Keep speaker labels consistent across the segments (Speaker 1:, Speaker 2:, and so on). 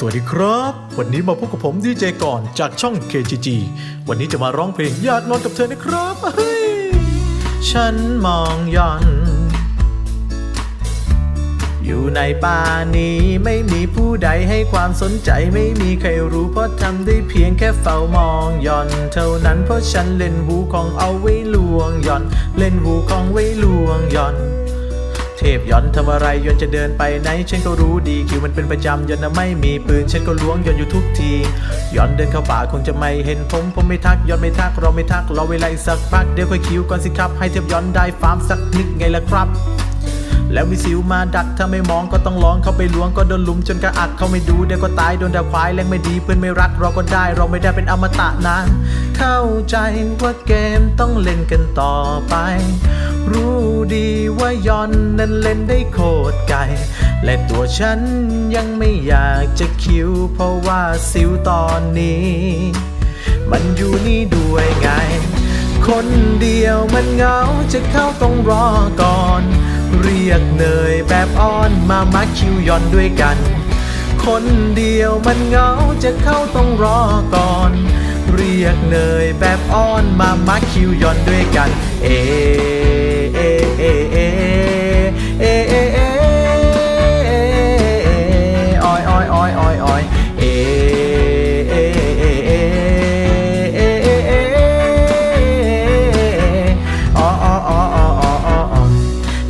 Speaker 1: สวัสดีครับ วันนี้มาพบกับผมดีเจก่อนจากช่อง KGG วันนี้จะมาร้องเพลงอยากนอนกับเธอนะครับเฮ้ยฉันมองย้อน อยู่ในป่านี้ไม่มีผู้ใดให้ความสนใจไม่มีใครรู้เพราะทำได้เพียงแค่เฝ้ามองย่อน เท่านั้นเพราะฉันเล่นวูของเอาไว้ลวงย่อน เล่นวูของไว้ลวงย่อน เทพย้อนทำอะไรย้อนจะเดินไปไหน ฉันก็รู้ดีคิวมันเป็นประจำย้อนนะไม่มีปืน ฉันก็ล้วงย้อนอยู่ทุกทีย้อนเดินเข้าป่าคงจะไม่เห็นผมผมไม่ทักย้อนไม่ทักเราไม่ทักรอเวลาสักพักเดี๋ยวค่อยคิวก่อนสิครับให้เทพย้อนได้ฟาร์มสักนิดไงล่ะครับ แล้วมีสิวมาดักถ้าไม่มองก็ต้องลองเข้าไปล้วงก็โดนลุมจนกระอักเขาไม่ดูเดี๋ยวก็ตายโดนดาควายแรงไม่ดีเพื่อนไม่รักเราก็ได้ เราไม่ได้เป็นอมตะนะ เข้าใจว่าเกมต้องเล่นกันต่อไป รู้ดีว่ายอนนั้นเล่นได้โคตรไกลและตัวฉันยังไม่อยากจะคิวเพราะว่าสิวตอนนี้ มันอยู่นี่ด้วยไง คนเดียวมันเหงาจะเข้าต้องรอก่อน เรียกเนยแบบอ้อนมามาคิวยอนด้วยกัน คนเดียวมันเหงาจะเข้าต้องรอก่อน เรียกเนยแบบอ้อนมามาคิวยอนด้วยกัน เอเอ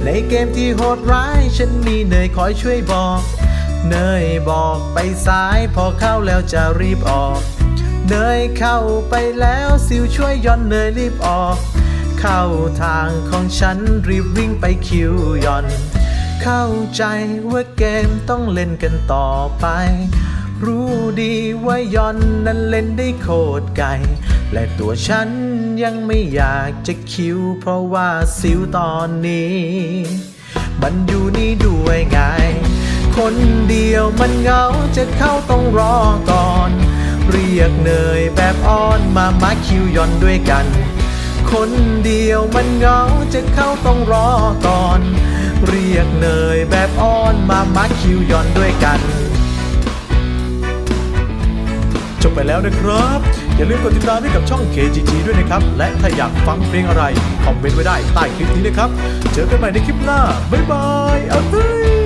Speaker 1: ในเกมที่โหดร้าย ฉันมีเนยคอยช่วยบอก เนยบอกไปซ้ายพอเข้าแล้วจะรีบออก เนยเข้าไปแล้วซิวช่วยย้อนเนยรีบออก เข้าทางของฉันรีบวิ่งไปคิวย่อน เข้าใจว่าเกมต้องเล่นกันต่อไป รู้ดีว่าย่อนนั้นเล่นได้โคตรไกล และตัวฉันยังไม่อยากจะคิวเพราะว่าสิวตอนนี้ มันอยู่นี่ด้วยไง คนเดียวมันเหงาจะเข้าต้องรอก่อน เรียกเนยแบบอ้อนมามาคิวย่อนด้วยกัน คนเดียวมันเหงาจะเข้าต้องรอก่อน เรียกเนยแบบอ้อนมามาคิวย่อนด้วยกัน จบไปแล้วนะครับ อย่าลืมกดติดตามให้กับช่อง KGG ด้วยนะครับ และถ้าอยากฟังเพลงอะไร คอมเมนต์ไว้ได้ใต้คลิปนี้นะครับ เจอกันใหม่ในคลิปหน้า บ๊ายบายเอาเฮ้ย